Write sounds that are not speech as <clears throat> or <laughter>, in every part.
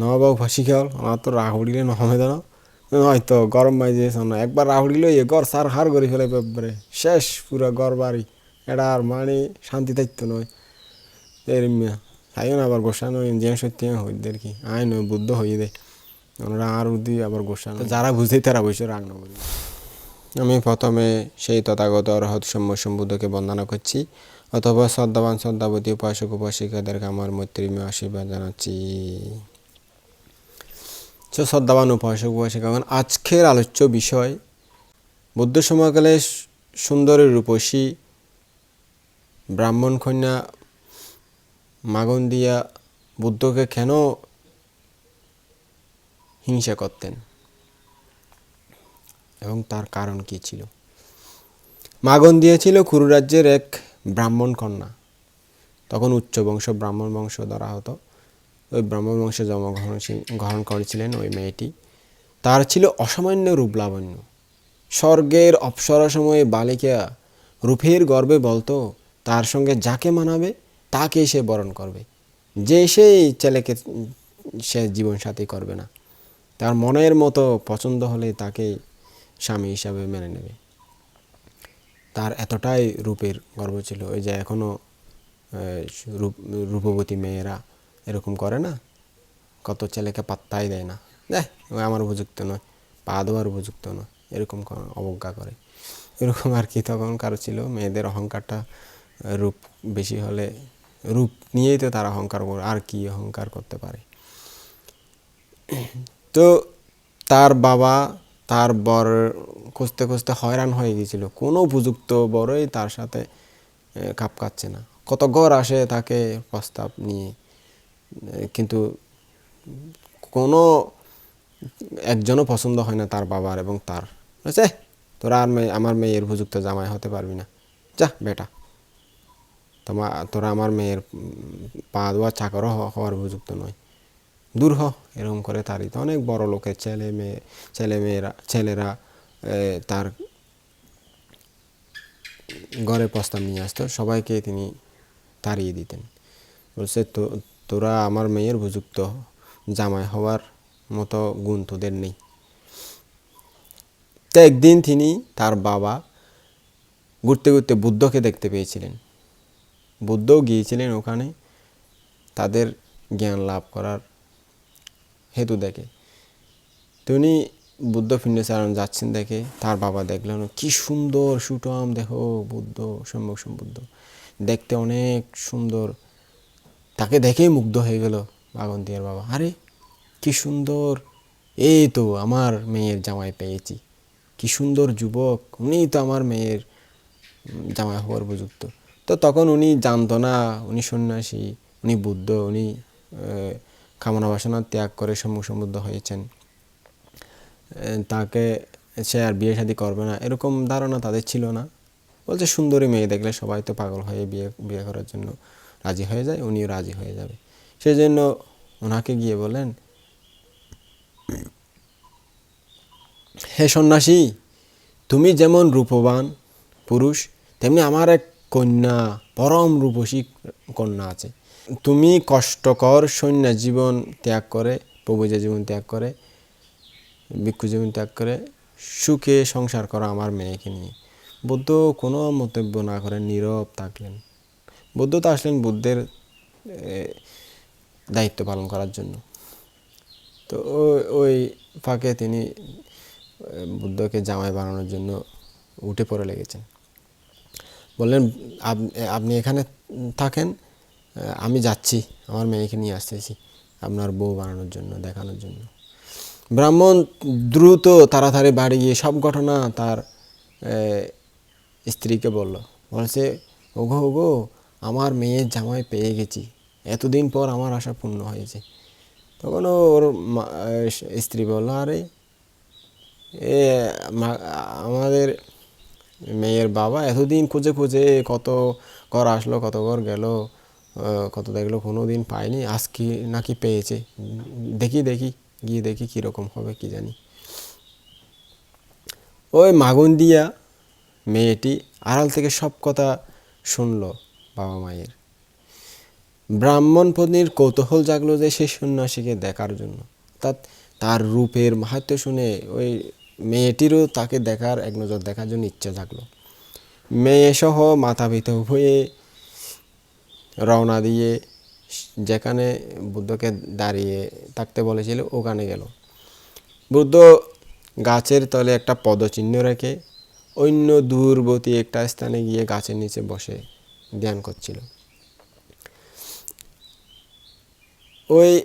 নবাবু ফাঁসি খেয়াল আমার তো রাগ উড়িলে নহমে দেন হয়তো গরম দিয়েছে না একবার রাগ উড়িলে এ ঘর সার হার করে ফেলে ব্যাপারে শেষ পুরা ঘর বাড়ি এটা আর মানে শান্তি থাকতো নয় এরমিয়া তাইও না আবার গোসা নয় যে সত্যি হইদের কি। আয় নয় বুদ্ধ হয়ে দেয় ওনারা আর উদি আবার গোসা যারা বুঝেই তারা বসে রাগ না করি আমি প্রথমে সেই তথাগত অরহত সম্য সম্বুদ্ধকে বন্দনা করছি অথবা শ্রদ্ধাবান শ্রদ্ধাবতী উপাসক উপাসিকাদেরকে আমার মৈত্রীময় আশীর্বাদ জানাচ্ছি। তো শ্রদ্ধাবান উপাসক উপাসিকাগণ আজকের আলোচ্য বিষয় বুদ্ধ সময়কালে সুন্দরী রূপসী, ব্রাহ্মণ কন্যা মাগন দিয়া বুদ্ধকে কেন হিংসা করতেন? এবং তার কারণ কি ছিল? মাগন দিয়েছিল কুরু রাজ্যের এক ব্রাহ্মণ কন্যা। তখন উচ্চ বংশ ব্রাহ্মণ বংশ ধরা হতো ব্রাহ্মণ বংশে জন্মগ্রহণ গ্রহণ করেছিলেন ওই মেয়েটি। তার ছিল অসামান্য রূপ লাবণ্য। স্বর্গের অপসরা সময়ে বালিকা রূপের গর্বে বলতো, তার সঙ্গে যাকে মানাবে তাকে সে বরণ করবে। যে সেই ছেলেকে সে জীবনসাথী করবে না। তার মনের মতো পছন্দ হলে তাকে স্বামী হিসাবে মেনে নেবে। তার এতটাই রূপের গর্ব ছিল ওই যে এখনও রূপ, রূপবতী মেয়েরা এরকম করে না। কত ছেলেকে পাত্তাই দেয় না। দেখ ওই আমার উপযুক্ত নয় পা দেওয়ার উপযুক্ত নয় এরকম অবজ্ঞা করে। এরকম আর কি তখন কারও ছিল? মেয়েদের অহংকারটা রূপ বেশি হলে রূপ নিয়েই তো তারা অহংকার করে আর কি অহংকার করতে পারে। তো তার বাবা তার বর খুঁজতে খুঁজতে হয়রান হয়ে গিয়েছিল। কোনো উপযুক্ত বড়ই তার সাথে এ, খাপ খাচ্ছে না। কত ঘর আসে তাকে প্রস্তাব নিয়ে। কিন্তু কোনো একজনও পছন্দ হয় না তার বাবার এবং তার। বুঝছে তোরা আর মেয়ে, আমার মেয়ের উপযুক্ত জামাই হতে পারবি না। যা, বেটা। তোমার তোরা আমার মেয়ের পা দেওয়া চাকরও হ- হওয়ার উপযুক্ত নয় দূর হ, এরকম করে তারিত অনেক বড় লোকের ছেলে মেয়ে, ছেলে মেয়েরা, ছেলেরা তার ঘরে প্রস্তাব নিয়ে আসতো। সবাইকে তিনি তাড়িয়ে দিতেন। বলছে, তো তোরা আমার মেয়ের উপযুক্ত জামাই হওয়ার মতো গুণ তোদের নেই। তো একদিন তিনি তার বাবা ঘুরতে ঘুরতে বুদ্ধকে দেখতে পেয়েছিলেন। বুদ্ধও গিয়েছিলেন ওখানে তাদের জ্ঞান লাভ করার হেতু দেখে। তিনি বুদ্ধ পিণ্ডচারণ যাচ্ছেন দেখে তার বাবা দেখলেন, কি সুন্দর সুটম দেখো বুদ্ধ সম্যক সম্বুদ্ধ। দেখতে অনেক সুন্দর তাকে দেখেই মুগ্ধ হয়ে গেল বাগন্তিয়ার বাবা। আরে, কি সুন্দর। এই তো আমার মেয়ের জামাই পেয়েছি। কি সুন্দর যুবক। উনিই তো আমার মেয়ের জামাই হওয়ার উপযুক্ত। তো তখন উনি জানতো না উনি সন্ন্যাসী, উনি বুদ্ধ, উনি কামনা বাসনা ত্যাগ করে সম্মুখ সমুদ্ধ হয়েছেন। তাকে সে আর বিয়ে শাদী করবে না। এরকম ধারণা তাদের ছিল না। বলছে, সুন্দরী মেয়ে দেখলে সবাই তো পাগল হয়ে বিয়ে বিয়ে করার জন্য। রাজি হয়ে যায়, উনিও রাজি হয়ে যাবে। সেই জন্য ওনাকে গিয়ে বলেন, হে সন্ন্যাসী, তুমি যেমন রূপবান পুরুষ, তেমনি আমার এক কন্যা, পরম রূপসী কন্যা আছে। তুমি কষ্টকর সৈন্য জীবন ত্যাগ করে প্রভুজা জীবন ত্যাগ করে, ভিক্ষু জীবন ত্যাগ করে, সুখে সংসার করা আমার মেয়েকে নিয়ে। বুদ্ধ কোনো মন্তব্য না করে নীরব থাকলেন। বুদ্ধ তো আসলেন বুদ্ধের দায়িত্ব পালন করার জন্য। তো ওই ফাঁকে তিনি বুদ্ধকে জামাই বানানোর জন্য উঠে পড়ে লেগেছেন। বললেন, আপ- আপনি এখানে থাকেন আমি যাচ্ছি, আমার মেয়েকে নিয়ে আসতেছি, আপনার বউ বানানোর জন্য, দেখানোর জন্য। ব্রাহ্মণ দ্রুত তাড়াতাড়ি বাড়ি গিয়ে সব ঘটনা তার স্ত্রীকে বলল। বলছে, ওগো ওগো আমার মেয়ের জামাই পেয়ে গেছি। এতদিন পর আমার আশা পূর্ণ হয়েছে। তখন ওর স্ত্রী বলল, আরে, এ আমাদের মেয়ের বাবা এতদিন খুঁজে খুঁজে কত ঘর আসলো, কত ঘর গেল কত দেখল কোনো দিন পায়নি, আজকে নাকি পেয়েছে। দেখি দেখি, গিয়ে দেখি কীরকম হবে, কি জানি। ওই মাগুন দিয়া মেয়েটি আড়াল থেকে সব কথা শুনলো। বাবা মায়ের ব্রাহ্মণ পত্নীর কৌতূহল জাগলো যে সেই সন্ন্যাসীকে দেখার জন্য। অর্থাৎ তার রূপের মাহাত্ম্য শুনে ওই মেয়েটিরও তাকে দেখার এক নজর দেখার জন্য ইচ্ছা জাগলো। মেয়ে সহ মাথা পিতা হয়ে রওনা দিয়ে যেখানে বুদ্ধকে দাঁড়িয়ে থাকতে বলেছিল, ওখানে গেল। বুদ্ধ গাছের তলে একটা পদচিহ্ন রেখে অন্য দূরবর্তী একটা স্থানে গিয়ে গাছের নিচে বসে। ধ্যান করছিল। ওই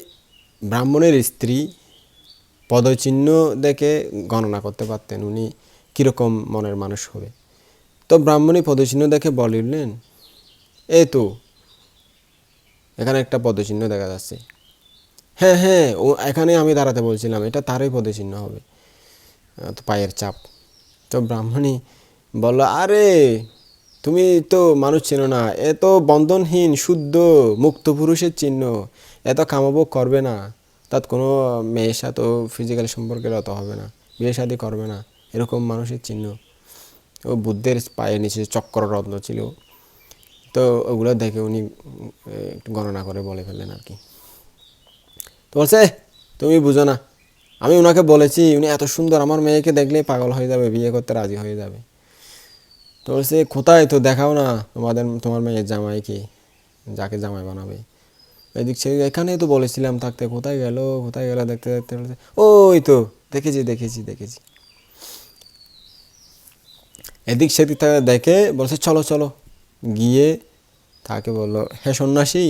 ব্রাহ্মণের স্ত্রী পদচিহ্ন দেখে গণনা করতে পারতেন উনি কীরকম মনের মানুষ হবে। তো ব্রাহ্মণী পদচিহ্ন দেখে বলিলেন এই তো, এখানে একটা পদচিহ্ন দেখা যাচ্ছে। হ্যাঁ হ্যাঁ ও এখানে আমি দাঁড়াতে বলছিলাম, এটা তারই পদচিহ্ন হবে। পায়ের চাপ। তো ব্রাহ্মণী বলল, আরে তুমি তো মানুষ চেনো না, এ তো বন্ধনহীন, শুদ্ধ, মুক্ত পুরুষের চিহ্ন এত কামাবো করবে না। তার কোনো মেয়ের সাথেও ফিজিক্যাল সম্পর্কে রত হবে না, বিয়ে শাদী করবে না, এরকম মানুষের চিহ্ন। ও বুদ্ধের পায়ের নিচে চক্র রত্ন ছিল। তো ওগুলো দেখে উনি একটু গণনা করে বলে ফেললেন আর কি। তো বলছে তুমি বুঝো না, আমি ওনাকে বলেছি, উনি এত সুন্দর, আমার মেয়েকে দেখলে পাগল হয়ে যাবে, বিয়ে করতে রাজি হয়ে যাবে। তো বলছে কোথায়? তো দেখাও না তোমাদের, তোমার মেয়ের জামাই কি? যাকে জামাই বানাবে। এদিক সে এখানেই তো বলেছিলাম থাকতে। কোথায় গেল? কোথায় গেল? দেখতে দেখতে বলছে, ওই তো, দেখেছি দেখেছি দেখেছি। এদিক সেদিক থেকে দেখে বলছে, চলো চলো। গিয়ে তাকে বলল, হে সন্ন্যাসী,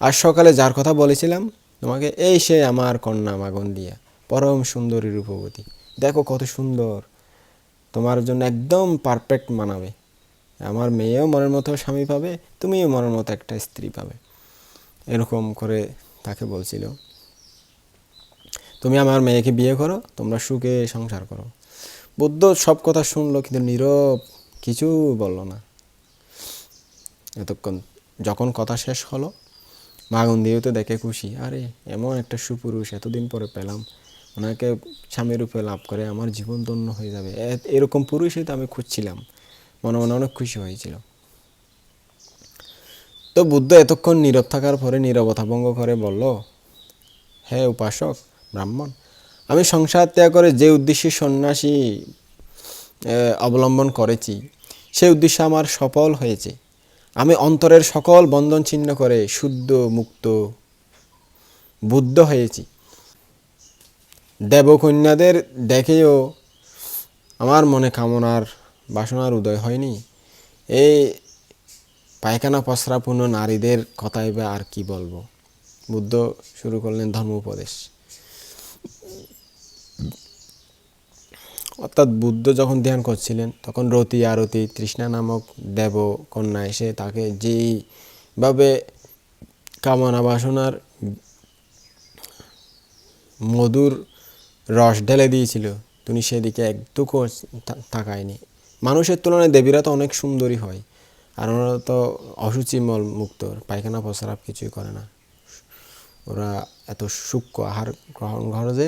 আজ সকালে যার কথা বলেছিলাম, তোমাকে এই সে আমার কন্যা মাগন দিয়া, পরম সুন্দরী রূপবতী। দেখো কত সুন্দর। তোমার জন্য একদম পারফেক্ট মানাবে। আমার মেয়েও মনের মতো স্বামী পাবে, তুমিও মনের মতো একটা স্ত্রী পাবে। এরকম করে তাকে বলছিল। তুমি আমার মেয়েকে বিয়ে করো, তোমরা সুখে সংসার করো। বুদ্ধ সব কথা শুনলো, কিন্তু নীরব কিছু বলল না। এতক্ষণ যখন কথা শেষ হলো মাগুন দিয়েও তো দেখে খুশি। আরে, এমন একটা সুপুরুষ এতদিন পরে পেলাম। ওনাকে স্বামী রূপে লাভ করে আমার জীবন ধন্য হয়ে যাবে। এরকম পুরুষই তো আমি খুঁজছিলাম। মনে মনে অনেক খুশি হয়েছিল। তো বুদ্ধ এতক্ষণ নীরব থাকার পরে নীরবতা ভঙ্গ করে বলল, হে উপাসক, ব্রাহ্মণ, আমি সংসার ত্যাগ করে যে উদ্দেশ্যে সন্ন্যাসী অবলম্বন করেছি সেই উদ্দেশ্য আমার সফল হয়েছে। আমি অন্তরের সকল বন্ধন ছিন্ন করে শুদ্ধ, মুক্ত, বুদ্ধ হয়েছি। দেবকন্যাদের দেখেও আমার মনে কামনার বাসনার উদয় হয়নি। এই পায়খানা পসরাপূর্ণ নারীদের কথাই বা আর কি বলব? বুদ্ধ শুরু করলেন ধর্ম উপদেশ অর্থাৎ বুদ্ধ যখন ধ্যান করছিলেন, তখন রতি আরতি, তৃষ্ণা নামক দেব কন্যা এসে তাকে যেইভাবে কামনা বাসনার মধুর রস ঢেলে দিয়েছিল। তুমি সেদিকে একটুকু তাকায়নি মানুষের তুলনায় দেবীরা তো অনেক সুন্দরী হয়, আর ওরা তো অসুচি মল মুক্ত পায়খানা প্রস্রাব কিছুই করে না। ওরা এত সূক্ষ্ম আহার গ্রহণ করে যে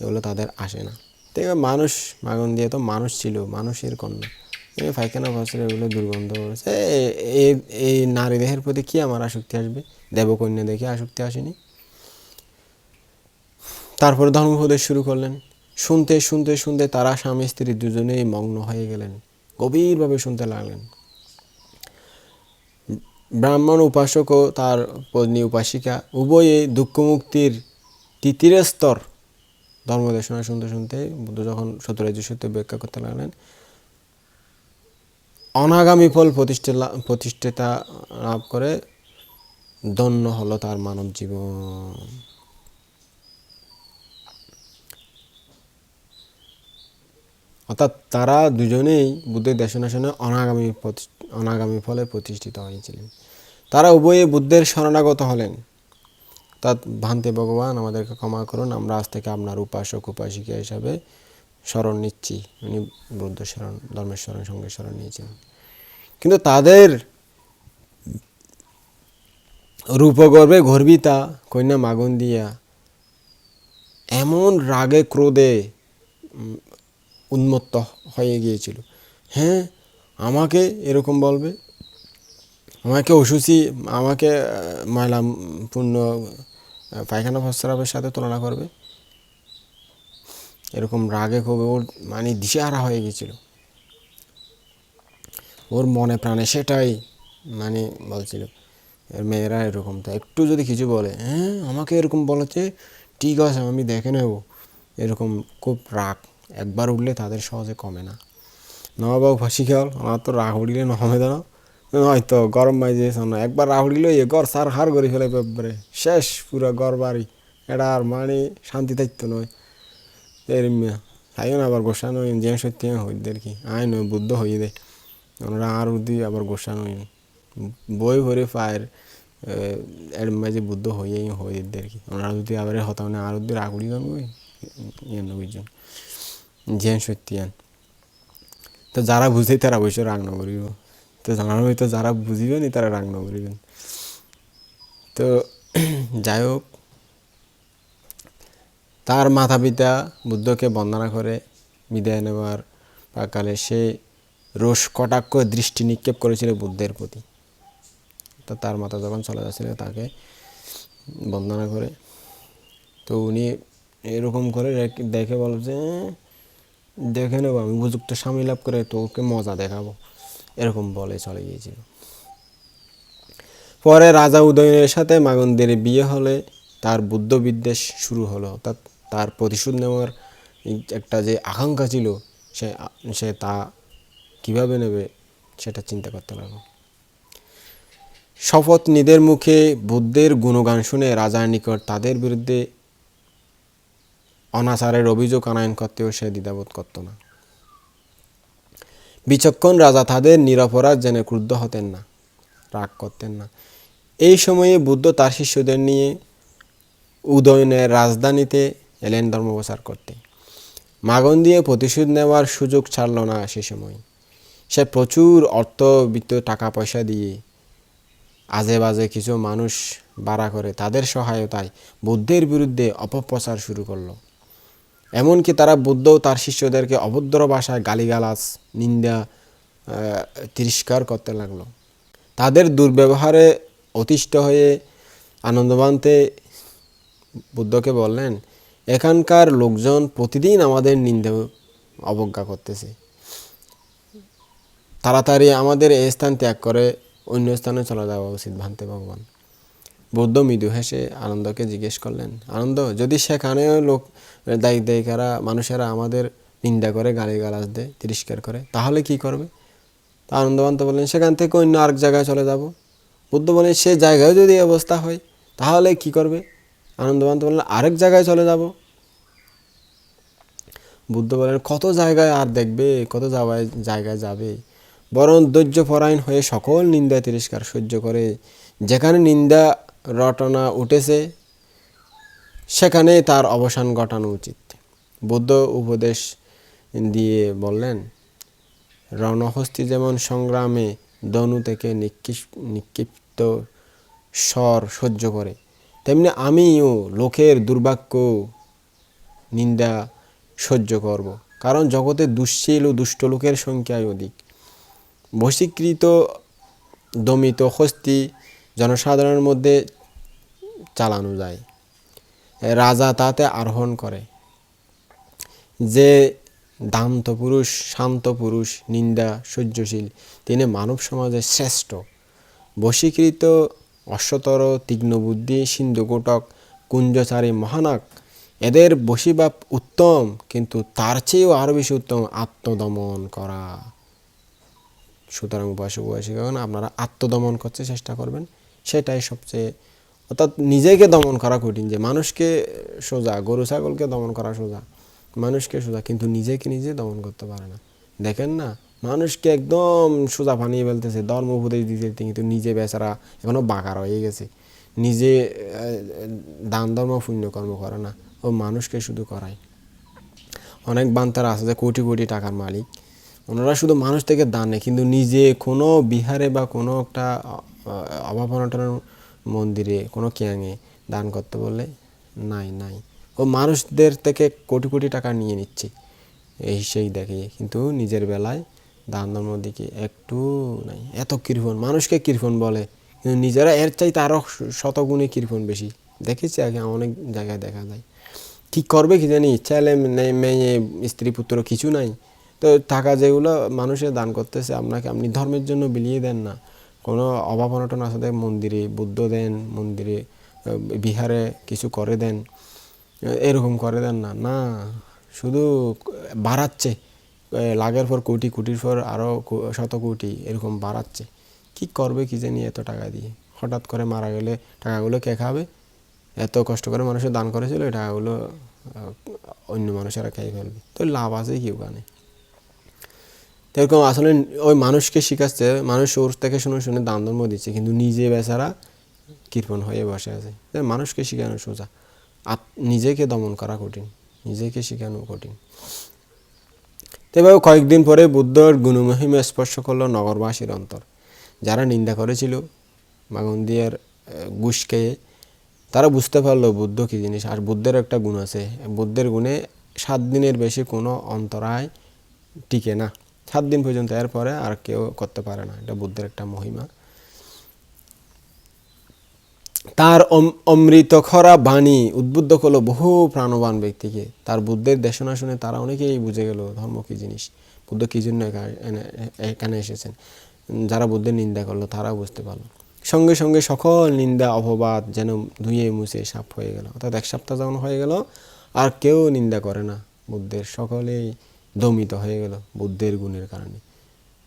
এগুলো তাদের আসে না। ঠিক মানুষ, মাগন দিয়ে তো মানুষ ছিল, মানুষের কন্যা। পায়খানা বছর এগুলো দুর্গন্ধ করেছে। এই নারী দেহের প্রতি কি আমার আসক্তি আসবে? দেবকন্যা দেখে আসক্তি আসেনি? তারপরে ধর্মোপদেশ শুরু করলেন। শুনতে শুনতে শুনতে তারা স্বামী, স্ত্রী দুজনেই মগ্ন হয়ে গেলেন। গভীরভাবে শুনতে লাগলেন। ব্রাহ্মণ উপাসক ও তার পত্নী উপাসিকা উভয়ে দুঃখমুক্তির তৃতীয় স্তর ধর্মদেশনা শুনতে শুনতে বুদ্ধ যখন সত্যরাজ্য সত্য ব্যাখ্যা করতে লাগলেন, অনাগামী ফল প্রতিষ্ঠা, প্রতিষ্ঠাতা লাভ করে ধন্য হলো তার মানব জীবন। অর্থাৎ তারা দুজনেই বুদ্ধের দেশনাশনে অনাগামী অনাগামী ফলে প্রতিষ্ঠিত হয়েছিলেন। তারা উভয়ে বুদ্ধের শরণাগত হলেন। তার ভান্তে ভগবান আমাদেরকে ক্ষমা করুন, আমরা আজ থেকে আপনার উপাসক, উপাসিকা হিসাবে স্মরণ নিচ্ছি। উনি বুদ্ধ শরণ, ধর্মের শরণ, সঙ্গে স্মরণ নিয়েছিলেন কিন্তু তাদের রূপগর্ভে গর্বিতা, কন্যা মাগুন দিয়া এমন রাগে, ক্রোধে উন্মত্ত হয়ে গিয়েছিল। হ্যাঁ আমাকে এরকম বলবে? আমাকে অসুচি আমাকে আহ, ময়লা পূর্ণ পায়খানা প্রস্রাবের সাথে তুলনা করবে? এরকম রাগে ক্ষোভে ওর মানে দিশেহারা হয়ে গেছিল ওর মনে প্রাণে সেটাই মানে বলছিল। এর মেয়েরা এরকম তো একটু যদি কিছু বলে হ্যাঁ আমাকে এরকম বলেছে ঠিক আছে আমি দেখে নেব। এরকম খুব রাগ। একবার উঠলে তাদের সহজে কমে না নবাবু ফাঁসি খেয়াল আমার তো রাগ উঠলে নহমে দাও হয়তো গরম মাইজে একবার রাগ উঠলে এ ঘর সার হার করে ফেলে ব্যাপারে শেষ পুরো ঘর বাড়ি এটা আর মানে শান্তি থাকতো নয় এরম তাইও না আবার গোসা নয় যে সত্যি হইদের কি আয় নয় বুদ্ধ হয়ে দেয় ওনারা আর উদি আবার গোসা নয় বই ভরে পায়ের এর মাঝে বুদ্ধ হইয়াই হইদের কি ওনারা যদি আবার হতাম না আর উদ্দের আগুড়ি গান বই ইয়ে নবীজন জেন সত্যি আন তো যারা বুঝে তারা অবশ্য রাগ না করিব। তো জানার হয়তো যারা বুঝিবে নি তারা রাগ না করিবেন। তো <clears throat> যাই হোক, তার মাতা পিতা বুদ্ধকে বন্দনা করে বিদায় নেওয়ার কালে সে রোষ কটাক্ষ দৃষ্টি নিক্ষেপ করেছিল বুদ্ধের প্রতি। তো তার মাতা যখন চলে যাচ্ছিল তাকে বন্দনা করে, তো উনি এরকম করে দেখে বল যে দেখে নেব, আমি উপযুক্ত স্বামী লাভ করে তোকে মজা দেখাবো। এরকম বলে চলে গিয়েছিল। পরে রাজা উদয়নের সাথে মাগন্দের বিয়ে হলে তার বুদ্ধ বিদ্বেষ শুরু হলো। অর্থাৎ তার প্রতিশোধ নেওয়ার একটা যে আকাঙ্ক্ষা ছিল, সে সে তা কীভাবে নেবে সেটা চিন্তা করতে লাগল। শপথ নিদের মুখে বুদ্ধের গুণগান শুনে রাজার নিকট তাদের বিরুদ্ধে অনাচারের অভিযোগ আনায়ন করতেও সে দ্বিধাবোধ করত না। বিচক্ষণ রাজা তাদের নিরপরাধ জেনে ক্রুদ্ধ হতেন না, রাগ করতেন না। এই সময়ে বুদ্ধ তার শিষ্যদের নিয়ে উদয়নের রাজধানীতে এলেন ধর্মপ্রচার করতে। মাগন দিয়ে প্রতিশোধ নেওয়ার সুযোগ ছাড়ল না সে সময়। সে প্রচুর অর্থ অর্থবিত্ত টাকা পয়সা দিয়ে আজে বাজে কিছু মানুষ বাড়া করে তাদের সহায়তায় বুদ্ধের বিরুদ্ধে অপপ্রচার শুরু করল। এমনকি তারা বুদ্ধ তার শিষ্যদেরকে অভদ্র ভাষায় গালিগালাজ, নিন্দা তিরস্কার করতে লাগল। তাদের দুর্ব্যবহারে অতিষ্ঠ হয়ে আনন্দবান্তে বুদ্ধকে বললেন, এখানকার লোকজন প্রতিদিন আমাদের নিন্দে অবজ্ঞা করতেছে। তাড়াতাড়ি আমাদের এই স্থান ত্যাগ করে অন্য স্থানে চলে যাওয়া উচিত ভান্তে ভগবান। বৌদ্ধ মৃদু হেসে আনন্দকে জিজ্ঞেস করলেন, আনন্দ, যদি সেখানেও লোক, দায়ী দায়িকারা, মানুষেরা আমাদের নিন্দা করে গালি গালাজ দেয়, তিরস্কার করে, তাহলে কি করবে? তা আনন্দবান্ত বললেন, সেখান থেকে অন্য আরেক জায়গায় চলে যাব। বুদ্ধ বলেন সে জায়গায় যদি অবস্থা হয়, তাহলে কি করবে? আনন্দবান্ত বললেন, আরেক জায়গায় চলে যাব। বুদ্ধ বলেন কত জায়গায় আর দেখবে, কত যাওয়ায় জায়গায় যাবে? বরং ধৈর্য পরায়ণ হয়ে সকল নিন্দা তিরস্কার সহ্য করে, যেখানে নিন্দা রটনা উঠেছে সেখানে তার অবসান ঘটানো উচিত। বুদ্ধ উপদেশ দিয়ে বললেন, রণহস্তি যেমন সংগ্রামে দনু থেকে নিক্ষিপ- নিক্ষিপ্ত স্বর সহ্য করে, তেমনি আমিও লোকের দুর্ভাগ্য, নিন্দা সহ্য করব। কারণ জগতে দুশ্চীল ও দুষ্ট লোকের সংখ্যাই অধিক। বশীকৃত দমিত হস্তি জনসাধারণের মধ্যে চালানো যায়। রাজা তাতে আরোহণ করে। যে দান্ত পুরুষ, শান্ত পুরুষ, নিন্দা, সহ্যশীল, তিনি মানব সমাজের শ্রেষ্ঠ। বশীকৃত অশ্বতর, তীক্ষ্ণবুদ্ধি, সিন্ধুকোটক, কুঞ্জচারী মহানাক এদের বশীবাপ উত্তম, কিন্তু তার চেয়েও আরও বেশি উত্তম আত্মদমন করা। সুতরাং উপাসক উপাসিকাগণ আপনারা আত্মদমন করতে চেষ্টা করবেন। সেটাই সবচেয়ে, অর্থাৎ নিজেকে দমন করা কঠিন যে মানুষকে সোজা, গরু, ছাগলকে দমন করা সোজা, মানুষকে সোজা, কিন্তু নিজেকে নিজে দমন করতে পারে না। দেখেন না, মানুষকে একদম সোজা বানিয়ে ফেলতেছে, ধর্ম উপদেশ দিতে দিতে কিন্তু নিজে বেচারা এখনও বাঁকা রয়ে গেছে। নিজে দান ধর্ম পুণ্য কর্ম করে না, ও মানুষকে শুধু করায়। অনেক বান্তারা আছে যে কোটি কোটি টাকার মালিক, ওনারা শুধু মানুষ থেকে দান নেয়, কিন্তু নিজে কোনো বিহারে বা কোনো একটা অভাব অনটনের মন্দিরে কোনো কেয়াঙে দান করতে বললে নাই নাই। ও মানুষদের থেকে কোটি কোটি টাকা নিয়ে নিচ্ছে। এই সেই দেখে, কিন্তু নিজের বেলায় দান ধর্ম দিকে একটু নাই। এত কৃপণ মানুষকে কৃপণ বলে, কিন্তু নিজেরা এর চাইতে আরও শতগুণে কৃপণ বেশি। দেখেছি আগে অনেক জায়গায় দেখা যায়। কি করবে কি জানি ছেলে মেয়ে- মেয়ে, স্ত্রী, পুত্র কিছু নাই। তো টাকা যেগুলো মানুষের দান করতেছে, আপনাকে আপনি ধর্মের জন্য বিলিয়ে দেন না। কোনো অভাব অনটন আছে মন্দিরে বুদ্ধ দেন মন্দিরে বিহারে কিছু করে দেন এরকম করে দেন না। না শুধু বাড়াচ্ছে। এ, লাখের পর কোটি কোটির পর আরও শত কোটি এরকম বাড়াচ্ছে। কি করবে কি জানি এত টাকা দিয়ে? হঠাৎ করে মারা গেলে টাকাগুলো কে খাবে? এত কষ্ট করে মানুষের দান করেছিল এই টাকাগুলো অন্য মানুষেরা খেয়ে ফেলবে। তো লাভ আছে কি ওখানে? এরকম আসলে ওই মানুষকে শিখাচ্ছে, মানুষ ওর থেকে শুনে শুনে দান ধর্ম দিচ্ছে, কিন্তু নিজে বেচারা কৃপণ হয়ে বসে আছে। মানুষকে শেখানো সোজা। আপ- নিজেকে দমন করা কঠিন, নিজেকে শেখানো কঠিন। তো এভাবে কয়েকদিন পরে বুদ্ধর গুণমহিমা স্পর্শ করল নগরবাসীর অন্তর। যারা নিন্দা করেছিল মাগন্দিয়ার ঘুষ খেয়ে তারা বুঝতে পারল বুদ্ধ কী জিনিস। আর বুদ্ধের একটা গুণ আছে, বুদ্ধের গুণে সাত দিনের বেশি কোনো অন্তরায় টিকে না। সাত দিন পর্যন্ত এরপরে আর কেউ করতে পারে না। এটা বুদ্ধের একটা মহিমা। তার অম- অমৃত খরা বাণী উদ্বুদ্ধ করল বহু প্রাণবান ব্যক্তিকে। তার বুদ্ধের দেশনা শুনে তারা অনেকেই বুঝে গেল, ধর্ম কী জিনিস? বুদ্ধ কী জন্য এখানে এসেছেন? যারা বুদ্ধের নিন্দা করল তারাও বুঝতে পারল। সঙ্গে সঙ্গে সকল নিন্দা, অপবাদ যেন ধুয়ে মুছে সাপ হয়ে গেল। অর্থাৎ এক সপ্তাহ যখন হয়ে গেল, আর কেউ নিন্দা করে না বুদ্ধের। সকলেই দমিত হয়ে গেল বুদ্ধের গুণের কারণে।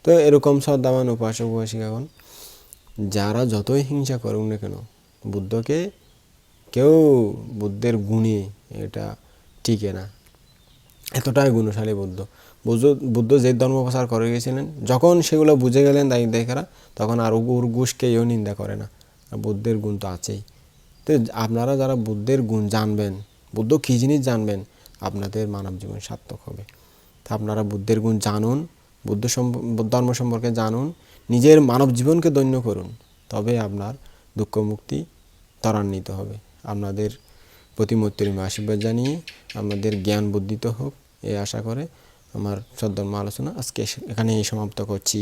তো এরকম শ্রদ্ধাবান উপাসক উপাসিকাগণ যারা যতই হিংসা করুক না কেন, বুদ্ধকে কেউ বুদ্ধের গুণে এটা টিকে না। এতটাই গুণশালী বুদ্ধ। বুদ্ধ বুদ্ধ যে ধর্ম প্রচার করে গেছিলেন, যখন সেগুলো বুঝে গেলেন দায়ী দেখারা তখন আর ঘুষকে এও নিন্দা করে না। আর বুদ্ধের গুণ তো আছেই। তো আপনারা যারা বুদ্ধের গুণ জানবেন, বুদ্ধ কী জিনিস জানবেন, আপনাদের মানব জীবন সার্থক হবে। তা আপনারা বুদ্ধের গুণ জানুন, বুদ্ধ ধর্ম সম্পর্কে জানুন, নিজের মানব জীবনকে দৈন্য করুন, তবে আপনার দুঃখ মুক্তি ত্বরান্বিত হবে। আপনাদের প্রতি মৈত্রীমা আশীর্বাদ জানিয়ে আমাদের জ্ঞান বুদ্ধিত হোক, এ আশা করে আমার সদ্ধর্ম আলোচনা আজকে এখানেই সমাপ্ত করছি।